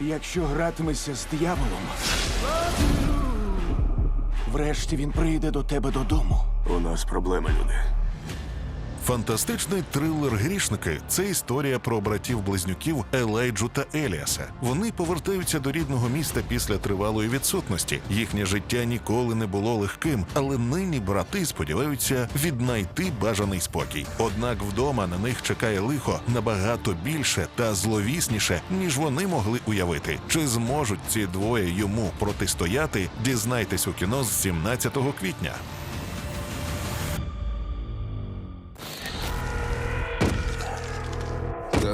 Якщо гратимешся з дияволом, врешті він прийде до тебе додому. У нас проблеми, люди. Фантастичний трилер Грішники це історія про братів-близнюків Елейджу та Еліаса. Вони повертаються до рідного міста після тривалої відсутності. Їхнє життя ніколи не було легким, але нині брати сподіваються віднайти бажаний спокій. Однак вдома на них чекає лихо набагато більше та зловісніше, ніж вони могли уявити. Чи зможуть ці двоє йому протистояти? Дізнайтесь у кіно з 17 квітня.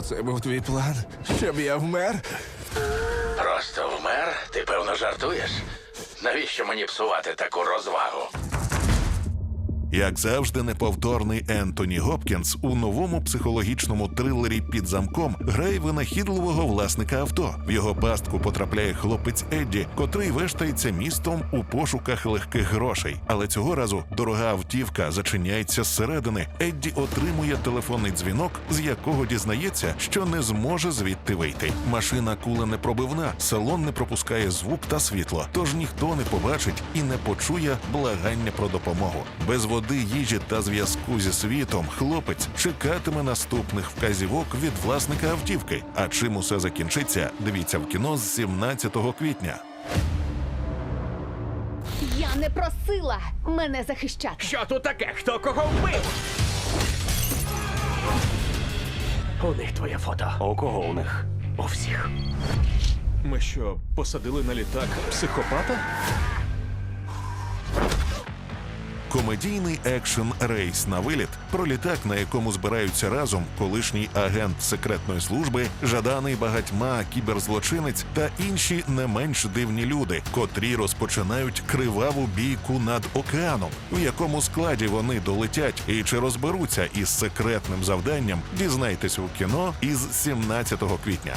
Це був твій план, щоб я вмер? Просто вмер? Ти певно жартуєш? Навіщо мені псувати таку розвагу? Як завжди, неповторний Ентоні Гопкінс у новому психологічному трилері під замком грає винахідливого власника авто. В його пастку потрапляє хлопець Едді, котрий вештається містом у пошуках легких грошей. Але цього разу дорога автівка зачиняється зсередини. Едді отримує телефонний дзвінок, з якого дізнається, що не зможе звідти вийти. Машина кула непробивна, салон не пропускає звук та світло, тож ніхто не побачить і не почує благання про допомогу. Без води, їжі та зв'язку зі світом хлопець чекатиме наступних вказівок від власника автівки. А чим усе закінчиться, дивіться в кіно з 17 квітня. Я не просила мене захищати. Що тут таке? Хто кого вбив? У них твоє фото. А у кого у них? У всіх. Ми що, посадили на літак психопата? Комедійний екшен Рейс на виліт про літак, на якому збираються разом колишній агент секретної служби, жаданий багатьма кіберзлочинець та інші не менш дивні люди, котрі розпочинають криваву бійку над океаном, в якому складі вони долетять і чи розберуться із секретним завданням, дізнайтесь у кіно із 17 квітня.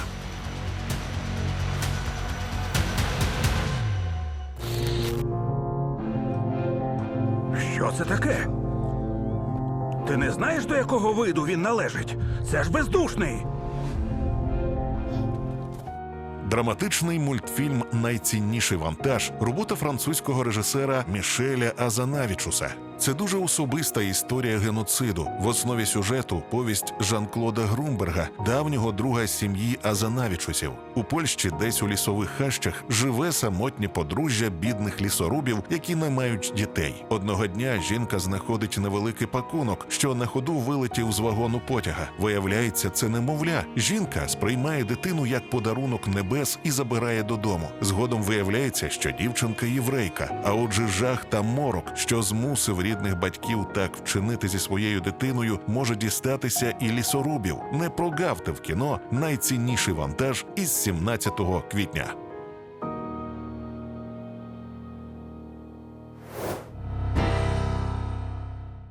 Що це таке? Ти не знаєш, до якого виду він належить? Це ж бездушний. Драматичний мультфільм Найцінніший вантаж робота французького режисера Мішеля Азанавічуса. Це дуже особиста історія геноциду. В основі сюжету повість Жан-Клода Грумберга, давнього друга сім'ї Азанавічусів. У Польщі, десь у лісових хащах, живе самотнє подружжя бідних лісорубів, які не мають дітей. Одного дня жінка знаходить невеликий пакунок, що на ходу вилетів з вагону потяга. Виявляється, це немовля. Жінка сприймає дитину як подарунок небес і забирає додому. Згодом виявляється, що дівчинка єврейка. А отже, жах та морок, що змусив рідних батьків так вчинити зі своєю дитиною, може дістатися і лісорубів. Не прогавте в кіно найцінніший вантаж із 17 квітня.